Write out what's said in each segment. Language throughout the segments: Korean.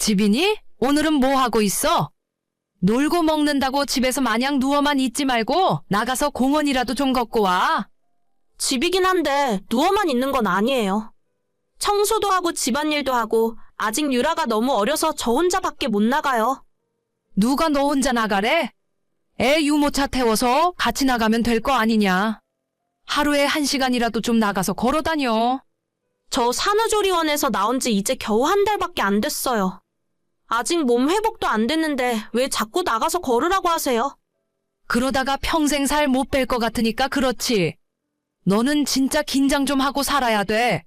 집이니? 오늘은 뭐 하고 있어? 놀고 먹는다고 집에서 마냥 누워만 있지 말고 나가서 공원이라도 좀 걷고 와. 집이긴 한데 누워만 있는 건 아니에요. 청소도 하고 집안일도 하고 아직 유라가 너무 어려서 저 혼자 밖에 못 나가요. 누가 너 혼자 나가래? 애 유모차 태워서 같이 나가면 될 거 아니냐. 하루에 한 시간이라도 좀 나가서 걸어 다녀. 저 산후조리원에서 나온 지 이제 겨우 한 달밖에 안 됐어요. 아직 몸 회복도 안 됐는데 왜 자꾸 나가서 걸으라고 하세요? 그러다가 평생 살 못 뺄 것 같으니까 그렇지. 너는 진짜 긴장 좀 하고 살아야 돼.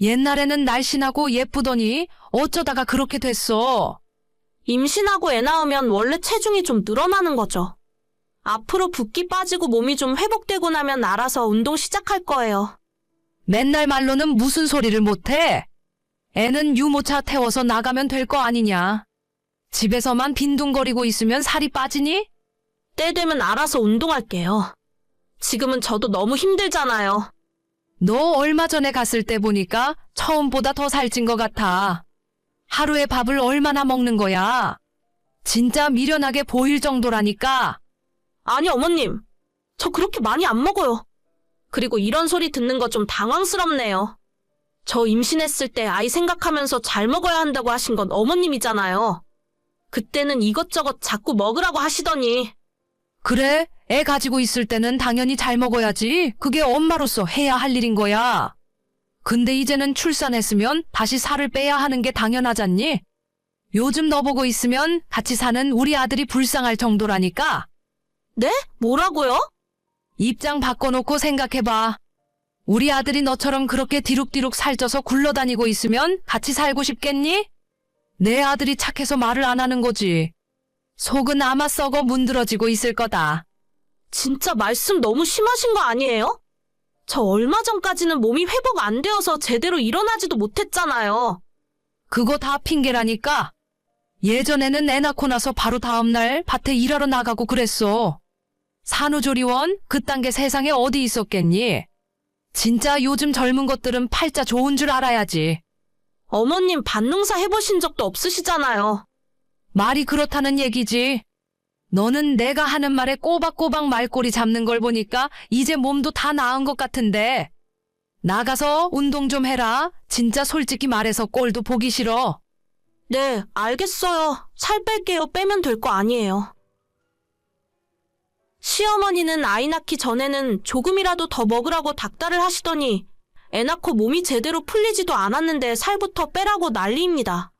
옛날에는 날씬하고 예쁘더니 어쩌다가 그렇게 됐어. 임신하고 애 낳으면 원래 체중이 좀 늘어나는 거죠. 앞으로 붓기 빠지고 몸이 좀 회복되고 나면 알아서 운동 시작할 거예요. 맨날 말로는 무슨 소리를 못해? 애는 유모차 태워서 나가면 될 거 아니냐. 집에서만 빈둥거리고 있으면 살이 빠지니? 때 되면 알아서 운동할게요. 지금은 저도 너무 힘들잖아요. 너 얼마 전에 갔을 때 보니까 처음보다 더 살찐 것 같아. 하루에 밥을 얼마나 먹는 거야? 진짜 미련하게 보일 정도라니까. 아니, 어머님. 저 그렇게 많이 안 먹어요. 그리고 이런 소리 듣는 거 좀 당황스럽네요. 저 임신했을 때 아이 생각하면서 잘 먹어야 한다고 하신 건 어머님이잖아요. 그때는 이것저것 자꾸 먹으라고 하시더니, 그래, 애 가지고 있을 때는 당연히 잘 먹어야지. 그게 엄마로서 해야 할 일인 거야. 근데 이제는 출산했으면 다시 살을 빼야 하는 게 당연하잖니? 요즘 너 보고 있으면 같이 사는 우리 아들이 불쌍할 정도라니까. 네? 뭐라고요? 입장 바꿔놓고 생각해봐. 우리 아들이 너처럼 그렇게 뒤룩뒤룩 살쪄서 굴러다니고 있으면 같이 살고 싶겠니? 내 아들이 착해서 말을 안 하는 거지. 속은 아마 썩어 문드러지고 있을 거다. 진짜 말씀 너무 심하신 거 아니에요? 저 얼마 전까지는 몸이 회복 안 되어서 제대로 일어나지도 못했잖아요. 그거 다 핑계라니까. 예전에는 애 낳고 나서 바로 다음날 밭에 일하러 나가고 그랬어. 산후조리원? 그딴 게 세상에 어디 있었겠니? 진짜 요즘 젊은 것들은 팔자 좋은 줄 알아야지. 어머님 밭농사 해보신 적도 없으시잖아요. 말이 그렇다는 얘기지. 너는 내가 하는 말에 꼬박꼬박 말꼬리 잡는 걸 보니까 이제 몸도 다 나은 것 같은데. 나가서 운동 좀 해라. 진짜 솔직히 말해서 꼴도 보기 싫어. 네, 알겠어요. 살 뺄게요. 빼면 될 거 아니에요. 시어머니는 아이 낳기 전에는 조금이라도 더 먹으라고 닥달을 하시더니 애 낳고 몸이 제대로 풀리지도 않았는데 살부터 빼라고 난리입니다.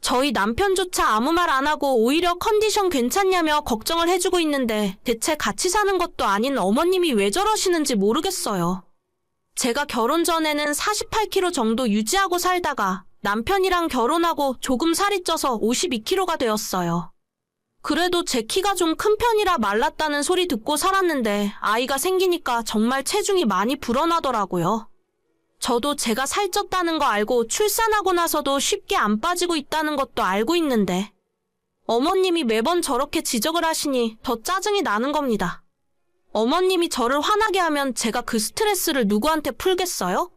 저희 남편조차 아무 말 안 하고 오히려 컨디션 괜찮냐며 걱정을 해주고 있는데 대체 같이 사는 것도 아닌 어머님이 왜 저러시는지 모르겠어요. 제가 결혼 전에는 48kg 정도 유지하고 살다가 남편이랑 결혼하고 조금 살이 쪄서 52kg가 되었어요. 그래도 제 키가 좀 큰 편이라 말랐다는 소리 듣고 살았는데 아이가 생기니까 정말 체중이 많이 불어나더라고요. 저도 제가 살쪘다는 거 알고 출산하고 나서도 쉽게 안 빠지고 있다는 것도 알고 있는데 어머님이 매번 저렇게 지적을 하시니 더 짜증이 나는 겁니다. 어머님이 저를 화나게 하면 제가 그 스트레스를 누구한테 풀겠어요?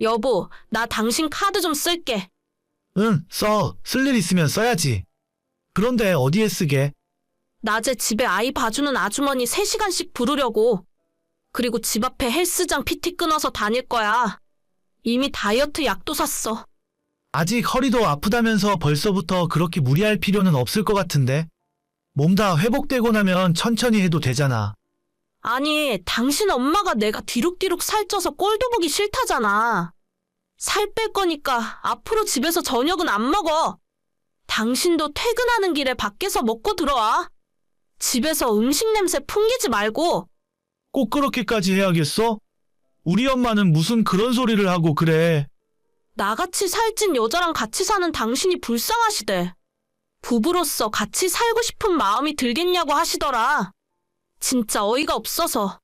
여보, 나 당신 카드 좀 쓸게. 응, 써. 쓸 일 있으면 써야지. 그런데 어디에 쓰게? 낮에 집에 아이 봐주는 아주머니 3시간씩 부르려고. 그리고 집 앞에 헬스장 PT 끊어서 다닐 거야. 이미 다이어트 약도 샀어. 아직 허리도 아프다면서 벌써부터 그렇게 무리할 필요는 없을 것 같은데. 몸 다 회복되고 나면 천천히 해도 되잖아. 아니, 당신 엄마가 내가 뒤룩뒤룩 살쪄서 꼴도 보기 싫다잖아. 살 뺄 거니까 앞으로 집에서 저녁은 안 먹어. 당신도 퇴근하는 길에 밖에서 먹고 들어와. 집에서 음식 냄새 풍기지 말고. 꼭 그렇게까지 해야겠어? 우리 엄마는 무슨 그런 소리를 하고 그래. 나같이 살찐 여자랑 같이 사는 당신이 불쌍하시대. 부부로서 같이 살고 싶은 마음이 들겠냐고 하시더라. 진짜 어이가 없어서.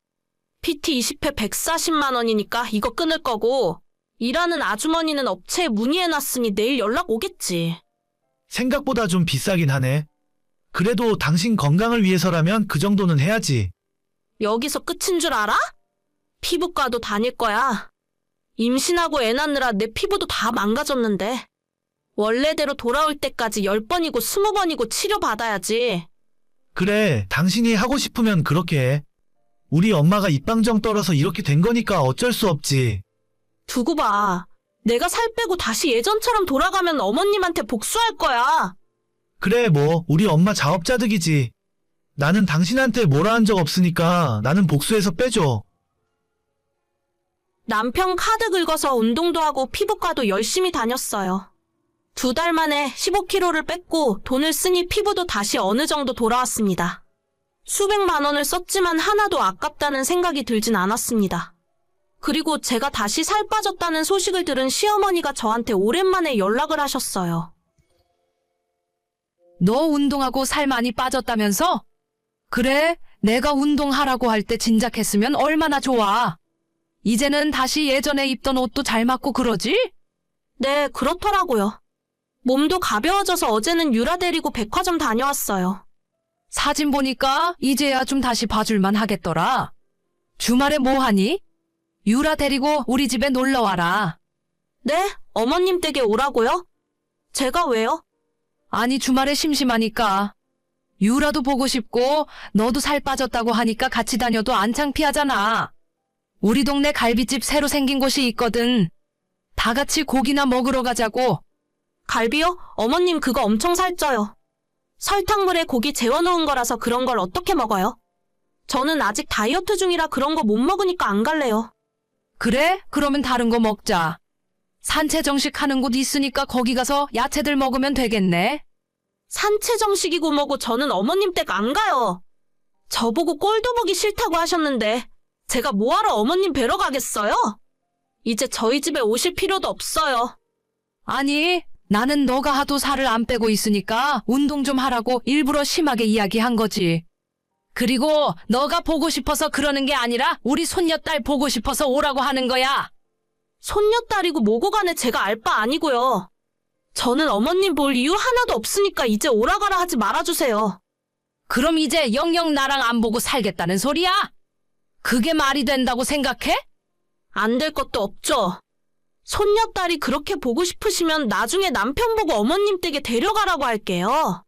PT 20회 140만 원이니까 이거 끊을 거고, 일하는 아주머니는 업체에 문의해놨으니 내일 연락 오겠지. 생각보다 좀 비싸긴 하네. 그래도 당신 건강을 위해서라면 그 정도는 해야지. 여기서 끝인 줄 알아? 피부과도 다닐 거야. 임신하고 애 낳느라 내 피부도 다 망가졌는데. 원래대로 돌아올 때까지 10번이고 20번이고 치료받아야지. 그래, 당신이 하고 싶으면 그렇게 해. 우리 엄마가 입방정 떨어서 이렇게 된 거니까 어쩔 수 없지. 두고 봐. 내가 살 빼고 다시 예전처럼 돌아가면 어머님한테 복수할 거야. 그래, 뭐, 우리 엄마 자업자득이지. 나는 당신한테 뭐라 한 적 없으니까 나는 복수해서 빼줘. 남편 카드 긁어서 운동도 하고 피부과도 열심히 다녔어요. 두 달 만에 15kg를 뺐고 돈을 쓰니 피부도 다시 어느 정도 돌아왔습니다. 수백만 원을 썼지만 하나도 아깝다는 생각이 들진 않았습니다. 그리고 제가 다시 살 빠졌다는 소식을 들은 시어머니가 저한테 오랜만에 연락을 하셨어요. 너 운동하고 살 많이 빠졌다면서? 그래, 내가 운동하라고 할 때 진작했으면 얼마나 좋아. 이제는 다시 예전에 입던 옷도 잘 맞고 그러지? 네, 그렇더라고요. 몸도 가벼워져서 어제는 유라 데리고 백화점 다녀왔어요. 사진 보니까 이제야 좀 다시 봐줄만 하겠더라. 주말에 뭐 하니? 유라 데리고 우리 집에 놀러 와라. 네? 어머님 댁에 오라고요? 제가 왜요? 아니, 주말에 심심하니까. 유라도 보고 싶고, 너도 살 빠졌다고 하니까 같이 다녀도 안 창피하잖아. 우리 동네 갈비집 새로 생긴 곳이 있거든. 다 같이 고기나 먹으러 가자고. 갈비요? 어머님 그거 엄청 살쪄요. 설탕물에 고기 재워놓은 거라서 그런 걸 어떻게 먹어요? 저는 아직 다이어트 중이라 그런 거 못 먹으니까 안 갈래요. 그래? 그러면 다른 거 먹자. 산채 정식 하는 곳 있으니까 거기 가서 야채들 먹으면 되겠네. 산채 정식이고 뭐고 저는 어머님 댁 안 가요. 저보고 꼴도 보기 싫다고 하셨는데 제가 뭐하러 어머님 뵈러 가겠어요? 이제 저희 집에 오실 필요도 없어요. 아니, 나는 너가 하도 살을 안 빼고 있으니까 운동 좀 하라고 일부러 심하게 이야기한 거지. 그리고 너가 보고 싶어서 그러는 게 아니라 우리 손녀딸 보고 싶어서 오라고 하는 거야. 손녀딸이고 뭐고 간에 제가 알 바 아니고요. 저는 어머님 볼 이유 하나도 없으니까 이제 오라가라 하지 말아주세요. 그럼 이제 영영 나랑 안 보고 살겠다는 소리야? 그게 말이 된다고 생각해? 안 될 것도 없죠. 손녀딸이 그렇게 보고 싶으시면 나중에 남편 보고 어머님 댁에 데려가라고 할게요.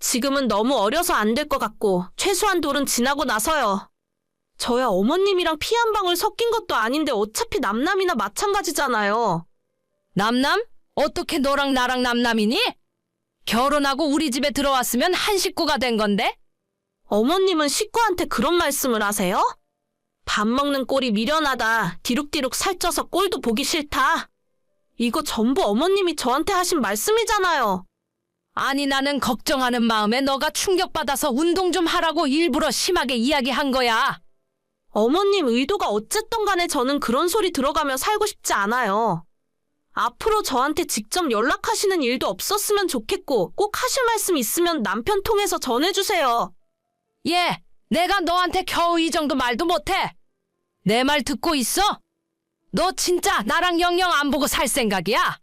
지금은 너무 어려서 안 될 것 같고 최소한 돌은 지나고 나서요. 저야 어머님이랑 피 한 방울 섞인 것도 아닌데 어차피 남남이나 마찬가지잖아요. 남남? 어떻게 너랑 나랑 남남이니? 결혼하고 우리 집에 들어왔으면 한 식구가 된 건데? 어머님은 식구한테 그런 말씀을 하세요? 밥 먹는 꼴이 미련하다. 뒤룩뒤룩 살쪄서 꼴도 보기 싫다. 이거 전부 어머님이 저한테 하신 말씀이잖아요. 아니 나는 걱정하는 마음에 너가 충격받아서 운동 좀 하라고 일부러 심하게 이야기한 거야. 어머님 의도가 어쨌든 간에 저는 그런 소리 들어가며 살고 싶지 않아요. 앞으로 저한테 직접 연락하시는 일도 없었으면 좋겠고 꼭 하실 말씀 있으면 남편 통해서 전해주세요. 예, 내가 너한테 겨우 이 정도 말도 못해. 내 말 듣고 있어? 너 진짜 나랑 영영 안 보고 살 생각이야?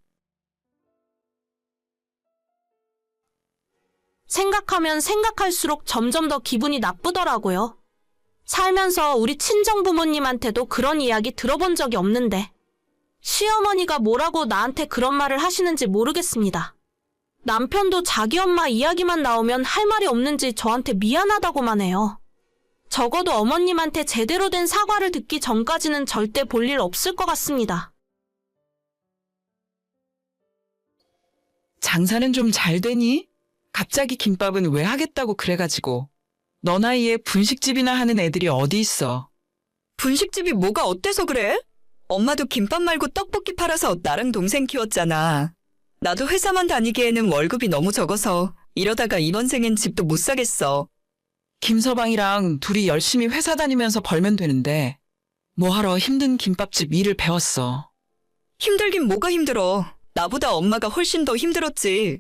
생각하면 생각할수록 점점 더 기분이 나쁘더라고요. 살면서 우리 친정 부모님한테도 그런 이야기 들어본 적이 없는데. 시어머니가 뭐라고 나한테 그런 말을 하시는지 모르겠습니다. 남편도 자기 엄마 이야기만 나오면 할 말이 없는지 저한테 미안하다고만 해요. 적어도 어머님한테 제대로 된 사과를 듣기 전까지는 절대 볼 일 없을 것 같습니다. 장사는 좀 잘 되니? 갑자기 김밥은 왜 하겠다고 그래가지고. 너 나이에 분식집이나 하는 애들이 어디 있어. 분식집이 뭐가 어때서 그래? 엄마도 김밥 말고 떡볶이 팔아서 나랑 동생 키웠잖아. 나도 회사만 다니기에는 월급이 너무 적어서 이러다가 이번 생엔 집도 못 사겠어. 김서방이랑 둘이 열심히 회사 다니면서 벌면 되는데. 뭐하러 힘든 김밥집 일을 배웠어. 힘들긴 뭐가 힘들어. 나보다 엄마가 훨씬 더 힘들었지.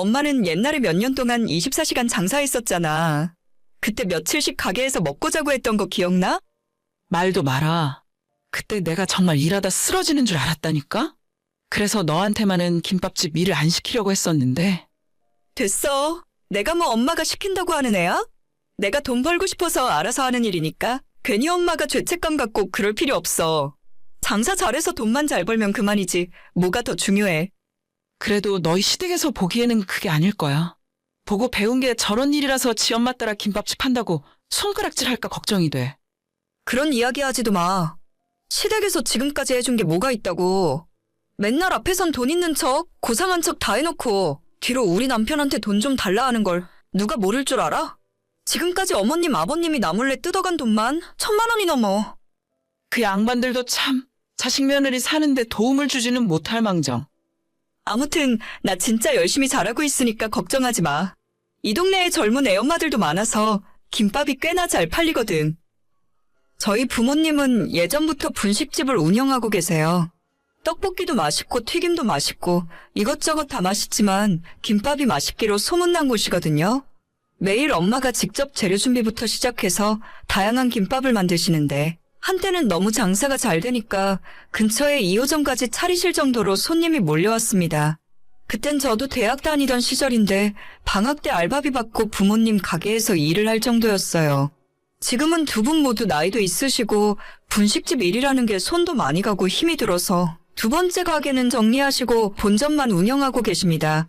엄마는 옛날에 몇 년 동안 24시간 장사했었잖아. 그때 며칠씩 가게에서 먹고 자고 했던 거 기억나? 말도 마라. 그때 내가 정말 일하다 쓰러지는 줄 알았다니까? 그래서 너한테만은 김밥집 일을 안 시키려고 했었는데. 됐어. 내가 뭐 엄마가 시킨다고 하는 애야? 내가 돈 벌고 싶어서 알아서 하는 일이니까 괜히 엄마가 죄책감 갖고 그럴 필요 없어. 장사 잘해서 돈만 잘 벌면 그만이지. 뭐가 더 중요해. 그래도 너희 시댁에서 보기에는 그게 아닐 거야. 보고 배운 게 저런 일이라서 지 엄마 따라 김밥집 한다고 손가락질 할까 걱정이 돼. 그런 이야기 하지도 마. 시댁에서 지금까지 해준 게 뭐가 있다고. 맨날 앞에선 돈 있는 척, 고상한 척 다 해놓고, 뒤로 우리 남편한테 돈 좀 달라 하는 걸 누가 모를 줄 알아? 지금까지 어머님, 아버님이 나 몰래 뜯어간 돈만 천만 원이 넘어. 그 양반들도 참 자식 며느리 사는데 도움을 주지는 못할 망정. 아무튼, 나 진짜 열심히 잘하고 있으니까 걱정하지 마. 이 동네에 젊은 애엄마들도 많아서 김밥이 꽤나 잘 팔리거든. 저희 부모님은 예전부터 분식집을 운영하고 계세요. 떡볶이도 맛있고 튀김도 맛있고 이것저것 다 맛있지만 김밥이 맛있기로 소문난 곳이거든요. 매일 엄마가 직접 재료 준비부터 시작해서 다양한 김밥을 만드시는데 한때는 너무 장사가 잘 되니까 근처에 2호점까지 차리실 정도로 손님이 몰려왔습니다. 그땐 저도 대학 다니던 시절인데 방학 때 알바비 받고 부모님 가게에서 일을 할 정도였어요. 지금은 두 분 모두 나이도 있으시고 분식집 일이라는 게 손도 많이 가고 힘이 들어서 두 번째 가게는 정리하시고 본점만 운영하고 계십니다.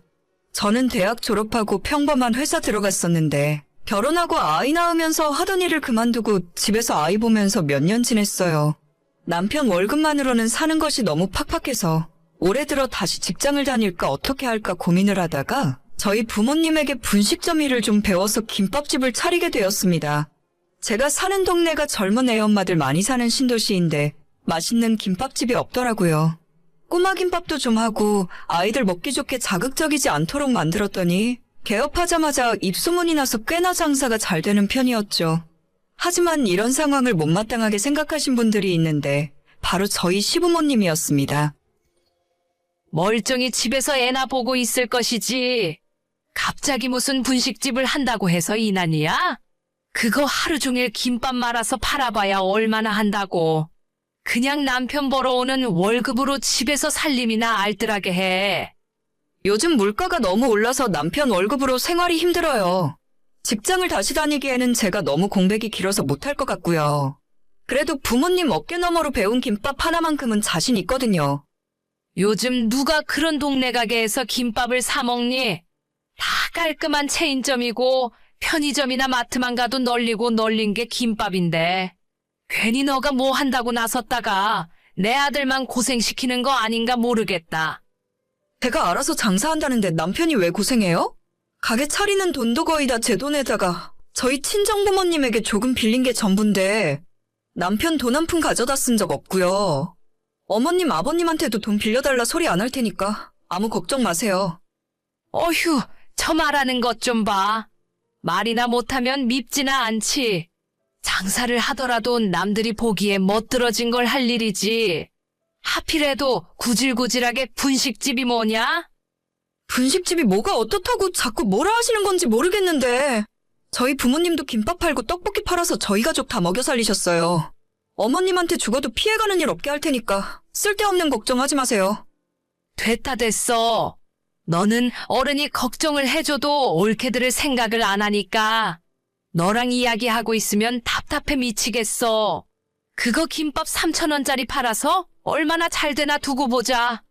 저는 대학 졸업하고 평범한 회사 들어갔었는데 결혼하고 아이 낳으면서 하던 일을 그만두고 집에서 아이 보면서 몇 년 지냈어요. 남편 월급만으로는 사는 것이 너무 팍팍해서 올해 들어 다시 직장을 다닐까 어떻게 할까 고민을 하다가 저희 부모님에게 분식점 일을 좀 배워서 김밥집을 차리게 되었습니다. 제가 사는 동네가 젊은 애 엄마들 많이 사는 신도시인데 맛있는 김밥집이 없더라고요. 꼬마 김밥도 좀 하고 아이들 먹기 좋게 자극적이지 않도록 만들었더니 개업하자마자 입소문이 나서 꽤나 장사가 잘 되는 편이었죠. 하지만 이런 상황을 못마땅하게 생각하신 분들이 있는데 바로 저희 시부모님이었습니다. 멀쩡히 집에서 애나 보고 있을 것이지. 갑자기 무슨 분식집을 한다고 해서 이난이야? 그거 하루 종일 김밥 말아서 팔아봐야 얼마나 한다고. 그냥 남편 벌어오는 월급으로 집에서 살림이나 알뜰하게 해. 요즘 물가가 너무 올라서 남편 월급으로 생활이 힘들어요. 직장을 다시 다니기에는 제가 너무 공백이 길어서 못할 것 같고요. 그래도 부모님 어깨너머로 배운 김밥 하나만큼은 자신 있거든요. 요즘 누가 그런 동네 가게에서 김밥을 사 먹니? 다 깔끔한 체인점이고 편의점이나 마트만 가도 널리고 널린 게 김밥인데. 괜히 너가 뭐 한다고 나섰다가 내 아들만 고생시키는 거 아닌가 모르겠다. 제가 알아서 장사한다는데 남편이 왜 고생해요? 가게 차리는 돈도 거의 다 제 돈에다가 저희 친정부모님에게 조금 빌린 게 전부인데 남편 돈 한 푼 가져다 쓴 적 없고요. 어머님 아버님한테도 돈 빌려달라 소리 안 할 테니까 아무 걱정 마세요. 어휴, 저 말하는 것 좀 봐. 말이나 못하면 밉지나 않지. 장사를 하더라도 남들이 보기에 멋들어진 걸 할 일이지. 하필해도 구질구질하게 분식집이 뭐냐? 분식집이 뭐가 어떻다고 자꾸 뭐라 하시는 건지 모르겠는데 저희 부모님도 김밥 팔고 떡볶이 팔아서 저희 가족 다 먹여 살리셨어요. 어머님한테 죽어도 피해가는 일 없게 할 테니까 쓸데없는 걱정하지 마세요. 됐다 됐어. 너는 어른이 걱정을 해줘도 옳게 들을 생각을 안 하니까 너랑 이야기하고 있으면 답답해 미치겠어. 그거 김밥 3천원짜리 팔아서 얼마나 잘 되나 두고 보자.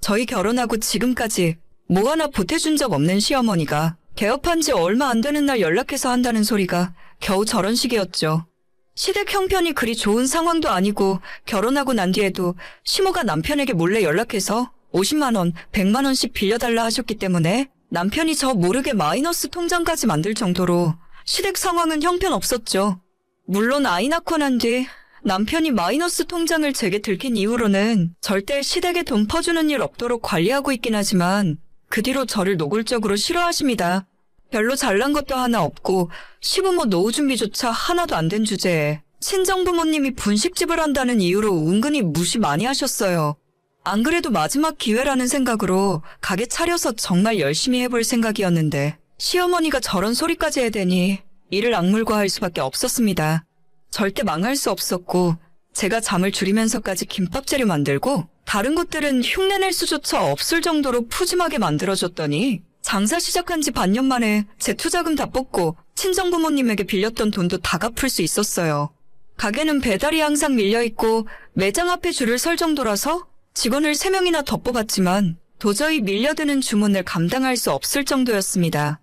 저희 결혼하고 지금까지 뭐 하나 보태준 적 없는 시어머니가 개업한 지 얼마 안 되는 날 연락해서 한다는 소리가 겨우 저런 식이었죠. 시댁 형편이 그리 좋은 상황도 아니고 결혼하고 난 뒤에도 시모가 남편에게 몰래 연락해서 50만원, 100만원씩 빌려달라 하셨기 때문에 남편이 저 모르게 마이너스 통장까지 만들 정도로 시댁 상황은 형편없었죠. 물론 아이 낳고 난 뒤 남편이 마이너스 통장을 제게 들킨 이후로는 절대 시댁에 돈 퍼주는 일 없도록 관리하고 있긴 하지만 그 뒤로 저를 노골적으로 싫어하십니다. 별로 잘난 것도 하나 없고 시부모 노후 준비조차 하나도 안 된 주제에 친정부모님이 분식집을 한다는 이유로 은근히 무시 많이 하셨어요. 안 그래도 마지막 기회라는 생각으로 가게 차려서 정말 열심히 해볼 생각이었는데 시어머니가 저런 소리까지 해대니 이를 악물고 할 수밖에 없었습니다. 절대 망할 수 없었고 제가 잠을 줄이면서까지 김밥 재료 만들고 다른 곳들은 흉내낼 수조차 없을 정도로 푸짐하게 만들어줬더니 장사 시작한 지 반년 만에 제 투자금 다 뽑고 친정 부모님에게 빌렸던 돈도 다 갚을 수 있었어요. 가게는 배달이 항상 밀려있고 매장 앞에 줄을 설 정도라서 직원을 3명이나 더 뽑았지만 도저히 밀려드는 주문을 감당할 수 없을 정도였습니다.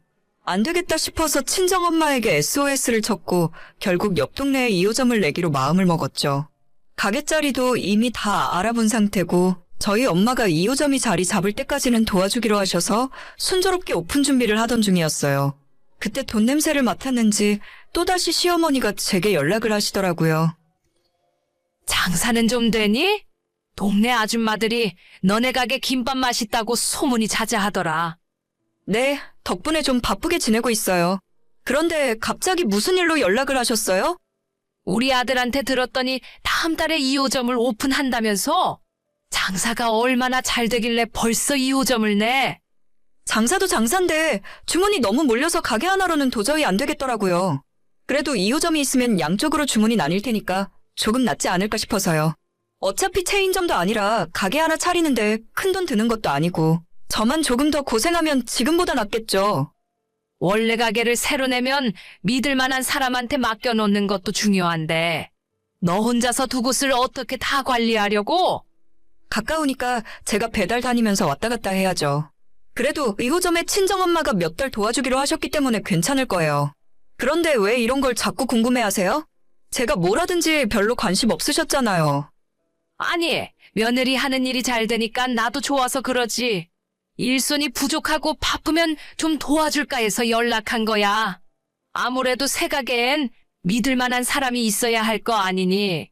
안 되겠다 싶어서 친정엄마에게 SOS를 쳤고 결국 옆 동네에 2호점을 내기로 마음을 먹었죠. 가게 자리도 이미 다 알아본 상태고 저희 엄마가 2호점이 자리 잡을 때까지는 도와주기로 하셔서 순조롭게 오픈 준비를 하던 중이었어요. 그때 돈 냄새를 맡았는지 또다시 시어머니가 제게 연락을 하시더라고요. 장사는 좀 되니? 동네 아줌마들이 너네 가게 김밥 맛있다고 소문이 자자하더라. 네, 덕분에 좀 바쁘게 지내고 있어요. 그런데 갑자기 무슨 일로 연락을 하셨어요? 우리 아들한테 들었더니 다음 달에 2호점을 오픈한다면서? 장사가 얼마나 잘 되길래 벌써 2호점을 내? 장사도 장사인데 주문이 너무 몰려서 가게 하나로는 도저히 안 되겠더라고요. 그래도 2호점이 있으면 양쪽으로 주문이 나뉠 테니까 조금 낫지 않을까 싶어서요. 어차피 체인점도 아니라 가게 하나 차리는데 큰 돈 드는 것도 아니고 저만 조금 더 고생하면 지금보다 낫겠죠. 원래 가게를 새로 내면 믿을 만한 사람한테 맡겨놓는 것도 중요한데, 너 혼자서 두 곳을 어떻게 다 관리하려고? 가까우니까 제가 배달 다니면서 왔다 갔다 해야죠. 그래도 2호점에 친정엄마가 몇 달 도와주기로 하셨기 때문에 괜찮을 거예요. 그런데 왜 이런 걸 자꾸 궁금해 하세요? 제가 뭘 하든지 별로 관심 없으셨잖아요. 아니, 며느리 하는 일이 잘 되니까 나도 좋아서 그러지. 일손이 부족하고 바쁘면 좀 도와줄까 해서 연락한 거야. 아무래도 새 가게엔 믿을 만한 사람이 있어야 할 거 아니니.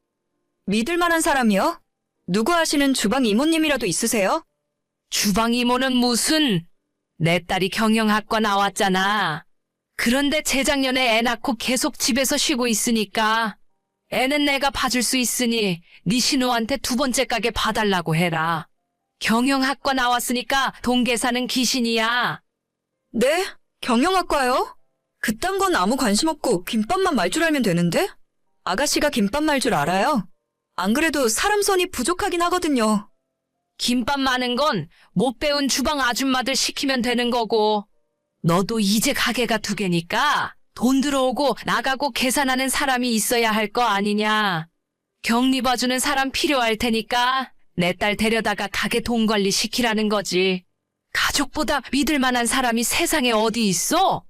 믿을 만한 사람이요? 누구 하시는 주방 이모님이라도 있으세요? 주방 이모는 무슨 내 딸이 경영학과 나왔잖아. 그런데 재작년에 애 낳고 계속 집에서 쉬고 있으니까 애는 내가 봐줄 수 있으니 네 신우한테 두 번째 가게 봐달라고 해라. 경영학과 나왔으니까 돈 계산은 기신이야. 네? 경영학과요? 그딴 건 아무 관심 없고 김밥만 말 줄 알면 되는데? 아가씨가 김밥 말 줄 알아요? 안 그래도 사람 손이 부족하긴 하거든요. 김밥 많은 건 못 배운 주방 아줌마들 시키면 되는 거고. 너도 이제 가게가 두 개니까 돈 들어오고 나가고 계산하는 사람이 있어야 할 거 아니냐. 격리 봐주는 사람 필요할 테니까 내 딸 데려다가 가게 돈 관리 시키라는 거지. 가족보다 믿을 만한 사람이 세상에 어디 있어?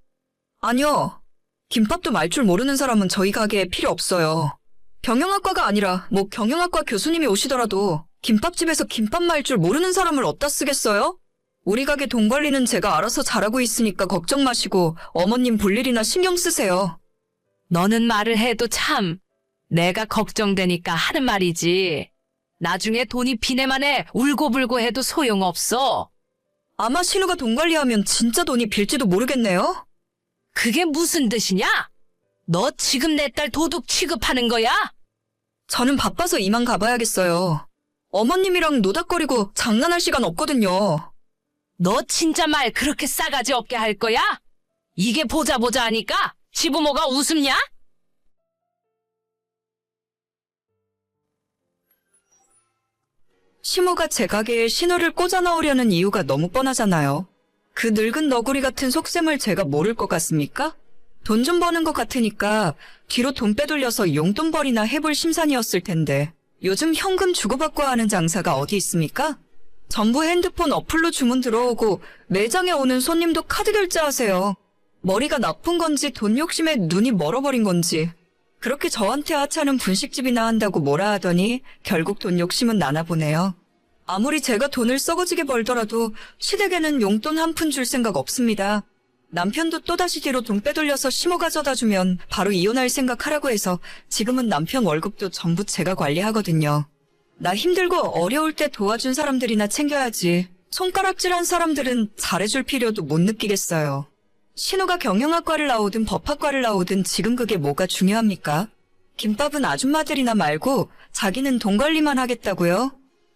아니요. 김밥도 말 줄 모르는 사람은 저희 가게에 필요 없어요. 경영학과가 아니라 뭐 경영학과 교수님이 오시더라도 김밥집에서 김밥 말 줄 모르는 사람을 어디다 쓰겠어요? 우리 가게 돈 관리는 제가 알아서 잘하고 있으니까 걱정 마시고 어머님 볼 일이나 신경 쓰세요. 너는 말을 해도 참 내가 걱정되니까 하는 말이지. 나중에 돈이 비내만해 울고불고 해도 소용없어. 아마 신우가 돈 관리하면 진짜 돈이 빌지도 모르겠네요. 그게 무슨 뜻이냐? 너 지금 내 딸 도둑 취급하는 거야? 저는 바빠서 이만 가봐야겠어요. 어머님이랑 노닥거리고 장난할 시간 없거든요. 너 진짜 말 그렇게 싸가지 없게 할 거야? 이게 보자 보자 하니까 시부모가 웃음냐? 시모가 제 가게에 신호를 꽂아 넣으려는 이유가 너무 뻔하잖아요. 그 늙은 너구리 같은 속셈을 제가 모를 것 같습니까? 돈 좀 버는 것 같으니까 뒤로 돈 빼돌려서 용돈벌이나 해볼 심산이었을 텐데 요즘 현금 주고받고 하는 장사가 어디 있습니까? 전부 핸드폰 어플로 주문 들어오고 매장에 오는 손님도 카드 결제하세요. 머리가 나쁜 건지 돈 욕심에 눈이 멀어버린 건지 그렇게 저한테 하찮은 분식집이나 한다고 뭐라 하더니 결국 돈 욕심은 나나 보네요. 아무리 제가 돈을 썩어지게 벌더라도 시댁에는 용돈 한 푼 줄 생각 없습니다. 남편도 또다시 뒤로 돈 빼돌려서 심어 가져다 주면 바로 이혼할 생각 하라고 해서 지금은 남편 월급도 전부 제가 관리하거든요. 나 힘들고 어려울 때 도와준 사람들이나 챙겨야지. 손가락질한 사람들은 잘해줄 필요도 못 느끼겠어요. 신우가 경영학과를 나오든 법학과를 나오든 지금 그게 뭐가 중요합니까? 김밥은 아줌마들이나 말고 자기는 돈 관리만 하겠다고요?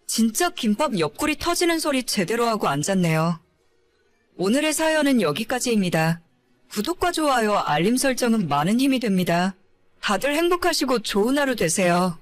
진짜 김밥 옆구리 터지는 소리 제대로 하고 앉았네요. 오늘의 사연은 여기까지입니다. 구독과 좋아요, 알림 설정은 많은 힘이 됩니다. 다들 행복하시고 좋은 하루 되세요.